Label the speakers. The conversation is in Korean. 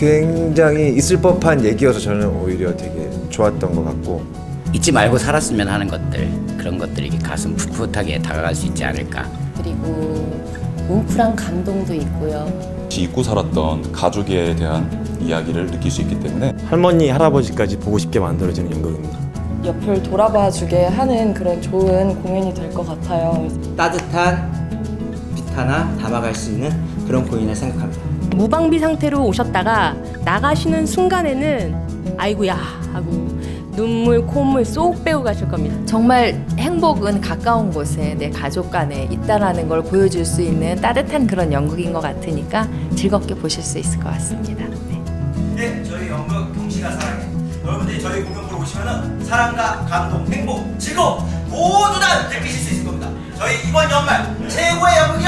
Speaker 1: 굉장히 있을 법한 얘기여서 저는 오히려 되게 좋았던 것 같고
Speaker 2: 잊지 말고 살았으면 하는 것들 그런 것들이 이렇게 가슴 풋풋하게 다가갈 수 있지 않을까
Speaker 3: 그리고 뭉클한 감동도 있고요.
Speaker 4: 잊고 살았던 가족에 대한 이야기를 느낄 수 있기 때문에
Speaker 5: 할머니 할아버지까지 보고 싶게 만들어지는 연극입니다.
Speaker 6: 옆을 돌아봐 주게 하는 그런 좋은 공연이 될 것 같아요.
Speaker 7: 따뜻한 빛 하나 담아갈 수 있는 그런 공연을 생각합니다.
Speaker 8: 무방비 상태로 오셨다가 나가시는 순간에는 아이고야 하고 눈물 콧물 쏙 빼고 가실 겁니다.
Speaker 9: 정말 행복은 가까운 곳에 내 가족 간에 있다라는 걸 보여줄 수 있는 따뜻한 그런 연극인 것 같으니까 즐겁게 보실 수 있을 것 같습니다. 네.
Speaker 10: 네, 저희 연극 경시가 사랑해. 여러분들이 저희 공연 보러 오시면은 사랑과 감동, 행복, 즐거움 모두 다 느끼실 수 있을 겁니다. 저희 이번 연말 최고의 짝시간